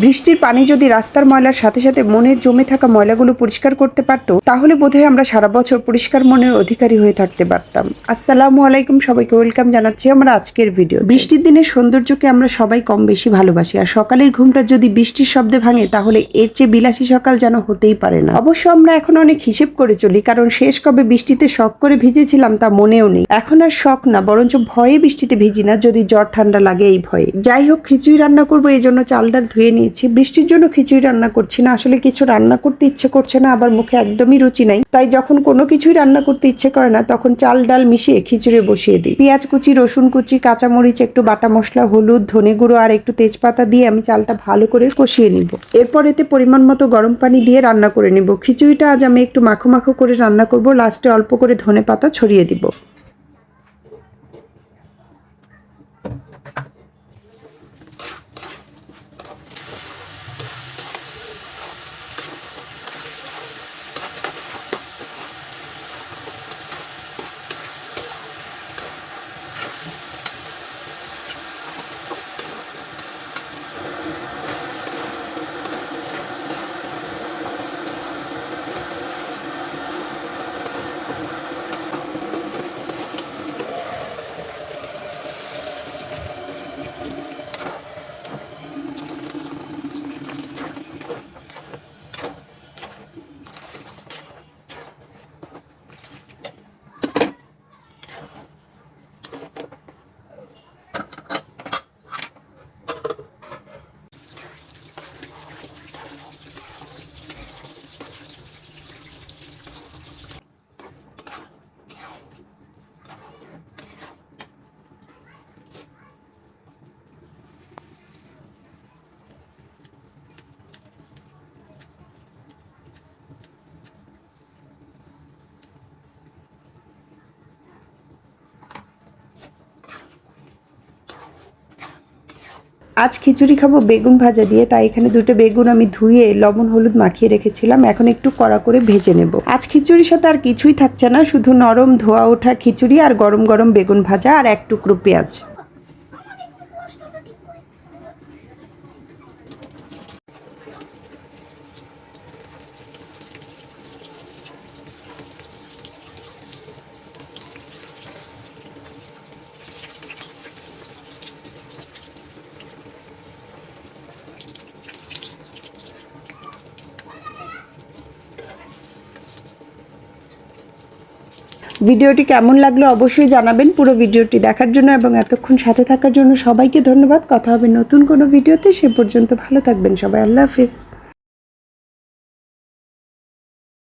বৃষ্টির পানি যদি রাস্তার ময়লার সাথে সাথে মনের জমে থাকা ময়লাগুলো পরিষ্কার করতে পারতো, তাহলে বোধহয় আমরা সারা বছর পরিষ্কার মনের অধিকারী হয়ে থাকতে পারতাম। আসসালামু আলাইকুম সবাইকে, ওয়েলকাম জানাচ্ছি আমরা আজকের ভিডিও। বৃষ্টির দিনের সৌন্দর্যকে আমরা সবাই কম বেশি ভালোবাসি, আর সকালের ঘুমটা যদি বৃষ্টির শব্দে ভাঙে, তাহলে এর চেয়ে বিলাসী সকাল যেন হতেই পারে না। অবশ্য আমরা এখন অনেক হিসেব করে চলি, কারণ শেষ কবে বৃষ্টিতে শখ করে ভিজেছিলাম তা মনেও নেই। এখন আর শখ না, বরঞ্চ ভয়ে বৃষ্টিতে ভিজি না, যদি জ্বর ঠান্ডা লাগে এই ভয়ে। যাই হোক, খিচুড়ি রান্না করব, এই জন্য চাল ডাল ধুয়ে নিয়েছি বৃষ্টির জন্য খিচুড়ি রান্না করছি না। আসলে কিছু রান্না করতে ইচ্ছে করছে না, আবার মুখে একদমই রুচি নাই। তাই যখন কোনো কিছুই রান্না করতে ইচ্ছে করে না, তখন চাল ডাল মিশিয়ে খিচুড়ি বসিয়ে দিই। পেঁয়াজ কুচি, রসুন কুচি, কাঁচামরিচ, একটু বাটা মশলা, হলুদ, ধনে গুঁড়ো আর একটু তেজপাতা দিয়ে আমি চালটা ভালো করে কষিয়ে নিব। এরপর এতে পরিমাণ মতো গরম পানি দিয়ে রান্না করে নিব। খিচুড়িটা আজ আমি একটু মাখো মাখো করে রান্না করব। লাস্টে অল্প করে ধনে পাতা ছড়িয়ে দিব। 같아요. আজ খিচুড়ি খাব, বেগুন ভাজা দিয়ে। তাই এখানে দুটো বেগুন আমি ধুয়ে লবণ, হলুদ মাখিয়ে রেখেছিলাম। এখন একটু কড়া করে ভেজে নেব। আজ খিচুড়ির সাথে আর কিছুই থাকছে না, শুধু নরম ধোয়া ওঠা খিচুড়ি আর গরম গরম বেগুন ভাজা আর এক টুকরো পেঁয়াজ। ভিডিওটি কেমন লাগল অবশ্যই জানাবেন পুরো ভিডিওটি দেখার জন্য এবং এতক্ষণ সাথে থাকার জন্য সবাইকে ধন্যবাদ। কথা হবে নতুন কোনো ভিডিওতে। সে পর্যন্ত ভালো থাকবেন সবাই। আল্লাহ হাফিজ।